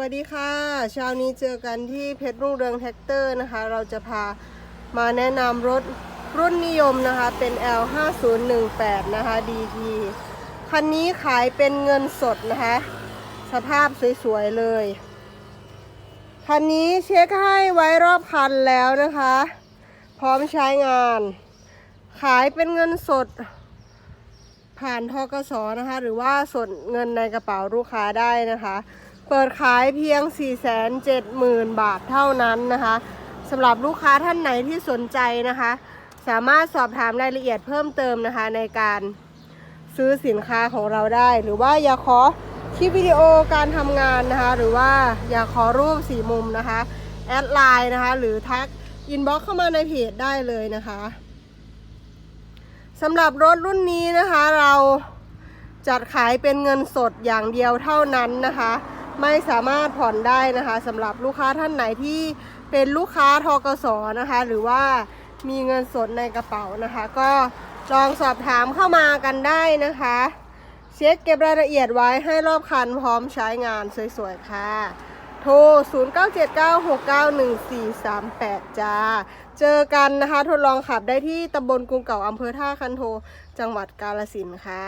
วัสดีค่ะเช้านี้เจอกันที่เพชรรุ่งเรืองแท็กเตอร์นะคะ เราจะพามาแนะนำรถรุ่นนิยมนะคะ เป็น L 5 0 1 8 นะคะ DT คันนี้ขายเป็นเงินสดนะคะ สภาพสวยๆเลย คันนี้เช็คให้ไว้รอบคันแล้วนะคะ พร้อมใช้งาน ขายเป็นเงินสดผ่านทกสนะคะ หรือว่าสดเงินในกระเป๋าลูกค้าได้นะคะ เปิดขายเพียง 470,000 บาทเท่านั้นนะคะสำหรับลูกค้าท่านไหนที่สนใจนะคะ สามารถสอบถามรายละเอียดเพิ่มเติมนะคะในการซื้อสินค้าของเราได้ หรือว่าอยากขอคลิปวิดีโอการทำงานนะคะ หรือว่าอยากขอรูปสีมุมนะคะ แอดไลน์นะคะ หรือทักอินบ็อกเข้ามาในเพจได้เลยนะคะสำหรับรถรุ่นนี้นะคะเราจัดขายเป็นเงินสดอย่างเดียวเท่านั้นนะคะ ไม่สามารถผ่อนได้นะคะสำหรับลูกค้าท่านไหนที่เป็นลูกค้าทกสนะคะ หรือว่ามีเงินสดในกระเป๋านะคะ ก็ลองสอบถามเข้ามากันได้นะคะ เช็คเก็บรายละเอียดไว้ให้รอบคันพร้อมใช้งานสวยๆค่ะโทร 0979691438 จ้า เจอกันนะคะ ทดลองขับได้ที่ตำบลกรุงเก่าอำเภอท่าคันโท จังหวัดกาลสินค่ะ